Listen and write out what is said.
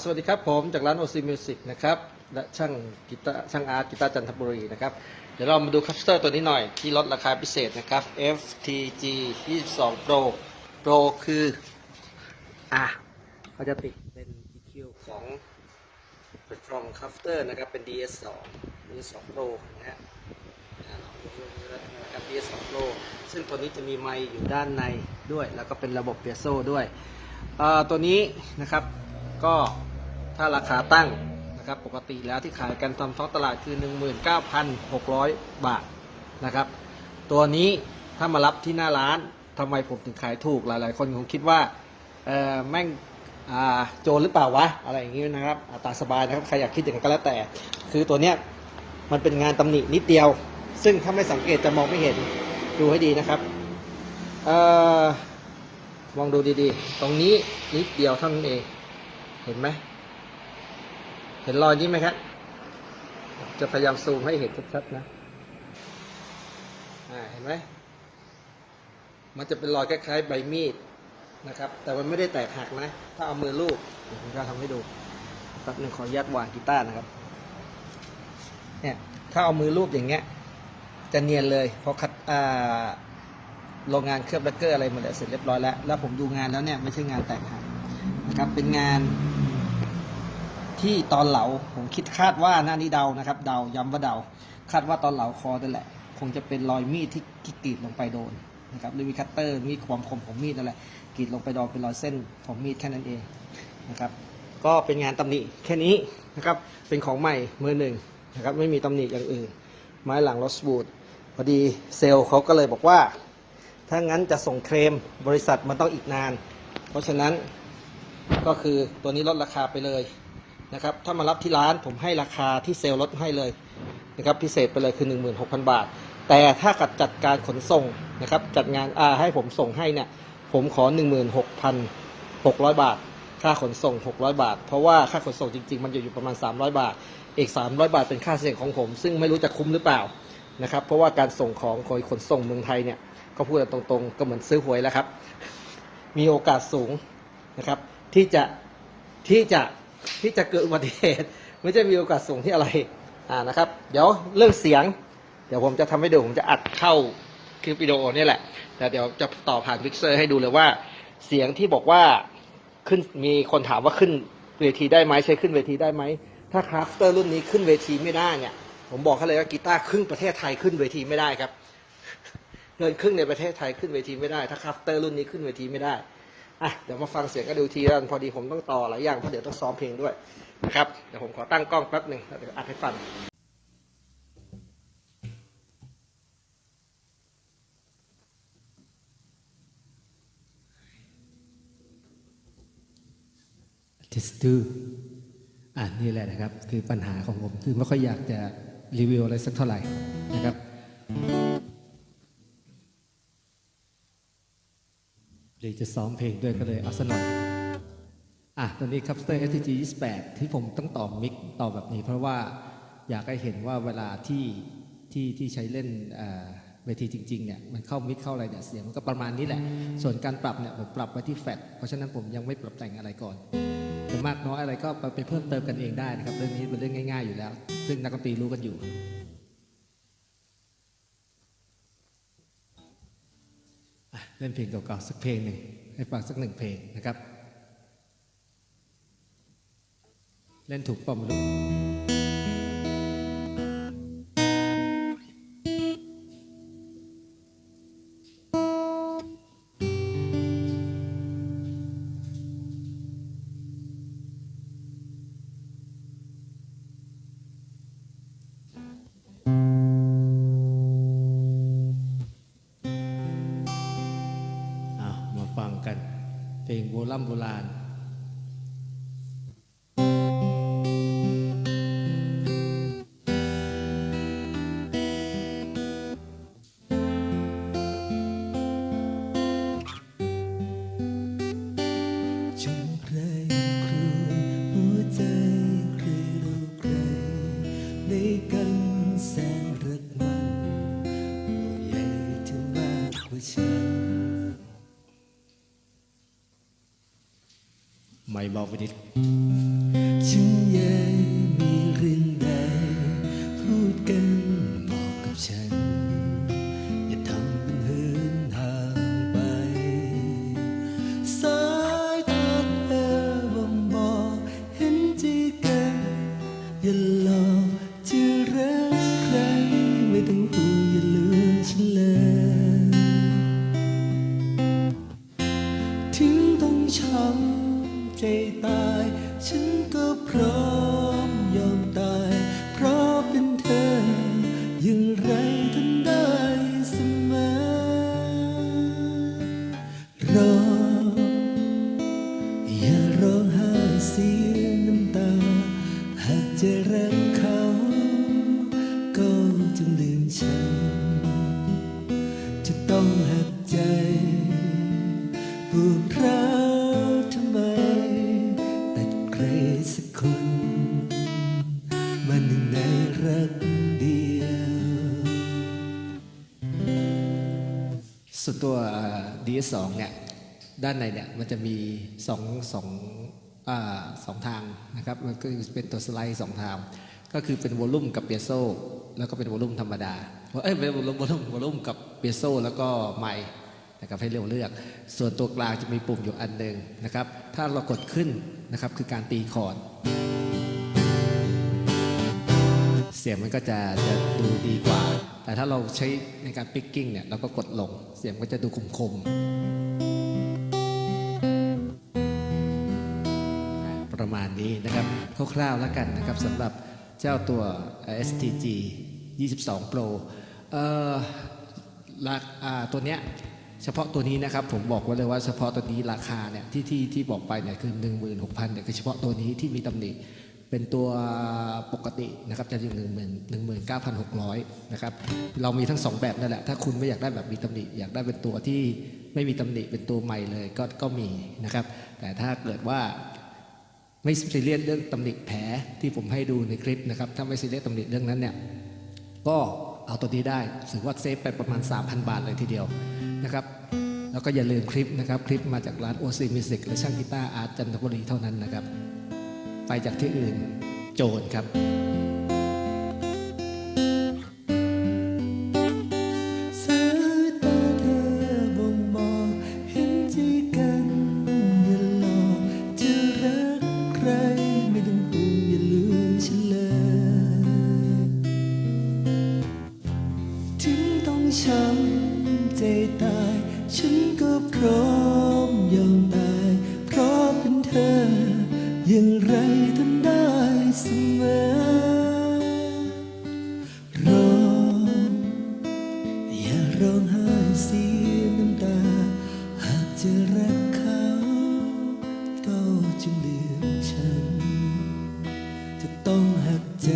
สวัสดีครับผมจากร้าน OC Music นะครับและช่างกีตาร์ช่างอาร์ตกีตาร์จันทบุรีนะครับ เดี๋ยวเรามาดูคัพสเตอร์ตัวนี้หน่อยที่ลดราคาพิเศษนะครับ FTG 22 Pro Pro คืออะเขาจะติดเป็น EQ ของเป็นฟองคัพเตอร์นะครับเป็น DS2 DS2 Pro นะฮะอ่าลองดูนะครับ DS2 Pro ซึ่งตัวนี้จะมีไมค์อยู่ด้านในด้วย แล้วก็เป็นระบบเปียโซด้วยตัวนี้นะครับ ก็ถ้าราคาตั้งนะครับปกติแล้วที่ขายกันตามท้องตลาดคือ 19,600 บาทนะครับ ตัวนี้ถ้ามารับที่หน้าร้านทำไมผมถึงขายถูกหลาย ๆ คนคงคิดว่าเออแม่งโจรหรือเปล่าวะอะไรอย่างนี้นะครับอ่าตาสบายนะครับใครอยากคิดอย่างนั้นก็แล้วแต่ คือตัวเนี้ยมันเป็นงานตำหนินิดเดียว ซึ่งถ้าไม่สังเกตจะมองไม่เห็นดูให้ดีนะครับเออมองดูดีๆ ตรงนี้นิดเดียวเท่านั้นเอง เห็นไหม เห็นรอยนี้ไหมครับ จะพยายามซูมให้เห็นชัดๆนะเห็นไหม มันจะเป็นรอยคล้ายๆใบมีดนะครับ แต่มันไม่ได้แตกหักนะ ถ้าเอามือลูบผมจะทำให้ดูแป๊บหนึงขออนุญาตวางกีตาร์นะครับ เนี่ย ถ้าเอามือลูบอย่างเงี้ย จะเนียนเลยพราะคัดอ่าโรงงานเคลือบแลกเกอร์อะไรหมดแล้วเสร็จเรียบร้อยแล้ว แล้วผมดูงานแล้วเนี่ยไม่ใช่งานแตกหักนะครับ เป็นงาน ที่ตอนเหลาผมคิดคาดว่าหน้านี้เดานะครับ เดาย้ำว่าเดา คาดว่าตอนเหลาคอนั่นแหละ คงจะเป็นรอยมีดที่กรีดลงไปโดนนะครับหรือมีคัตเตอร์มีดความคมของมีดนั่นแหละกรีดลงไปโดนเป็นรอยเส้นของมีดแค่นั้นเองนะครับ ก็เป็นงานตำหนิแค่นี้นะครับเป็นของใหม่มือหนึ่งนะครับไม่มีตำหนิอย่างอื่น ไม้หลังลอสบูดพอดีเซลล์เขาก็เลยบอกว่า ถ้างั้นจะส่งเคลมบริษัทมันต้องอีกนาน เพราะฉะนั้นก็คือตัวนี้ลดราคาไปเลย นะครับถ้ามารับที่ร้านผมให้ราคาที่เซลล์ลดให้เลยนะครับพิเศษไปเลยคือ 16,000 บาท แต่ถ้ากัดจัดการขนส่งนะครับจัดงานอาให้ผมส่งให้เนี่ยผมขอ 16,600 บาท ค่าขนส่ง 600 บาท เพราะว่าค่าขนส่งจริง ๆ มันจะอยู่ประมาณ 300 บาทอีก 300 บาทเป็นค่าเสี่ยงของผม ซึ่งไม่รู้จะคุ้มหรือเปล่านะครับเพราะว่าการส่งของของขนส่งเมืองไทยเนี่ยก็พูดตรงๆก็เหมือนซื้อหวยแล้วครับ มีโอกาสสูงนะครับที่จะที่จะ ที่จะเกิดอุบัติเหตุไม่ใช่มีโอกาสสูงที่อะไรอ่านะครับ เดี๋ยวเรื่องเสียง เดี๋ยวผมจะทำให้ดูผมจะอัดเข้าคลิปวิดีโอนี่แหละแต่เดี๋ยวจะต่อผ่านมิกเซอร์ให้ดูเลยว่า เสียงที่บอกว่าขึ้นมีคนถามว่าขึ้นเวทีได้ไหมใช้ขึ้นเวทีได้ไหมถ้าคราฟเตอร์รุ่นนี้ขึ้นเวทีไม่ได้เนี่ย ผมบอกเขาเลยว่ากีตาร์ครึ่งประเทศไทยขึ้นเวทีไม่ได้ครับเกินครึ่งในประเทศไทยขึ้นเวทีไม่ได้ ถ้าคราฟเตอร์รุ่นนี้ขึ้นเวทีไม่ได้ อะเดี๋ยวมาฟังเสียงกันดูทีกันพอดีผมต้องต่อหลายอย่างเพราะเดี๋ยวต้องซ้อมเพลงด้วยนะครับเดี๋ยวผมขอตั้งกล้องแป๊บหนึ่งแล้วเดี๋ยวอัดให้ฟังเทสตูอ่านี่แหละนะครับ คือปัญหาของผม คือไม่ค่อยอยากจะรีวิวอะไรสักเท่าไหร่นะครับ หรือจะซ้อมเพลงด้วยก็เลยเอาซะหน่อยอะตอนนี้ครับสเตอร์ STG 28 ที่ผมต้องต่อมิกต่อแบบนี้ เพราะว่าอยากให้เห็นว่าเวลาที่ที่ที่ใช้เล่นเอ่อเวทีจริงๆเนี่ยมันเข้ามิกเข้าอะไรเนี่ยเสียงมันก็ประมาณนี้แหละ ส่วนการปรับเนี่ยผมปรับไว้ที่แฟลตเพราะฉะนั้นผมยังไม่ปรับแต่งอะไรก่อนจะมากน้อยอะไรก็ไปเพิ่มเติมกันเองได้นะครับเรื่องนี้เป็นเรื่องง่าย ๆอยู่แล้ว ซึ่งนักดนตรีรู้กันอยู่ เล่นเพลงเก่าๆสักเพลงหนึ่งให้ฟังสักหนึ่งเพลงนะครับ เล่นถูกเปล่าไม่รู้ เพลงโไม่เบาไปนิด ก็จงลืมฉัน จะต้องหักใจปวดร้าวทำไม แต่ใครสักคนมาหนึ่งในรักเดียวส่วนตัว DS2 เนี่ย ด้านในเนี่ย มันจะมีสองสองอสองทางนะครับ มันก็เป็นตัวสไลด์สองทาง ก็คือเป็นวอลลุ่มกับเปียโซ แล้วก็เป็นวอลลุ่มธรรมดาเอ้ยเป็นวอลลุ่มวอลลุ่มวอลลุ่มกับเปียโซแล้วก็ไมค์นะครับให้เลือกเลือก ส่วนตัวกลางจะมีปุ่มอยู่อันหนึ่งนะครับ ถ้าเรากดขึ้นนะครับคือการตีคอร์ดเสียงมันก็จะจะดูดีกว่า แต่ถ้าเราใช้ในการปิกกิ้งเนี่ยเราก็กดลง เสียงก็จะดูคมคมประมาณนี้นะครับคร่าวๆแล้วกันนะครับสำหรับ เจ้าตัว STG 22 Pro เอ่อราคาตัวเนี้ยเฉพาะตัวนี้นะครับผมบอกไว้เลยว่าเฉพาะตัวนี้ราคาเนี่ยที่ที่ที่บอกไปเนี่ยคือ16,000เนี่ยคือเฉพาะตัวนี้ที่มีตำหนิเป็นตัวปกตินะครับจะอยู่หนึ่งหมื่นหนึ่งหมื่นเก้าพันหกร้อยนะครับเรามีทั้งสองแบบนั่นแหละถ้าคุณไม่อยากได้แบบมีตำหนิอยากได้เป็นตัวที่ไม่มีตำหนิเป็นตัวใหม่เลยก็ก็มีนะครับแต่ถ้าเกิดว่า ไม่ซีเรียสเรื่องตำหนิแผลที่ผมให้ดูในคลิปนะครับ ถ้าไม่ซีเรียสตำหนิเรื่องนั้นเนี่ยก็เอาตัวนี้ได้ถือว่าเซฟไปประมาณ 3,000 บาทเลยทีเดียวนะครับแล้วก็อย่าลืมคลิปนะครับ คลิปมาจากร้านโอซิมิสิกและช่างกีตาร์อาร์ตจันทบุรีเท่านั้นนะครับ ไปจากที่อื่นโจรครับ สมอร้องอย่าร้องไห้เสียน้ำตา หากจะรักเขาก็จะลืมฉัน จะต้องหักใจ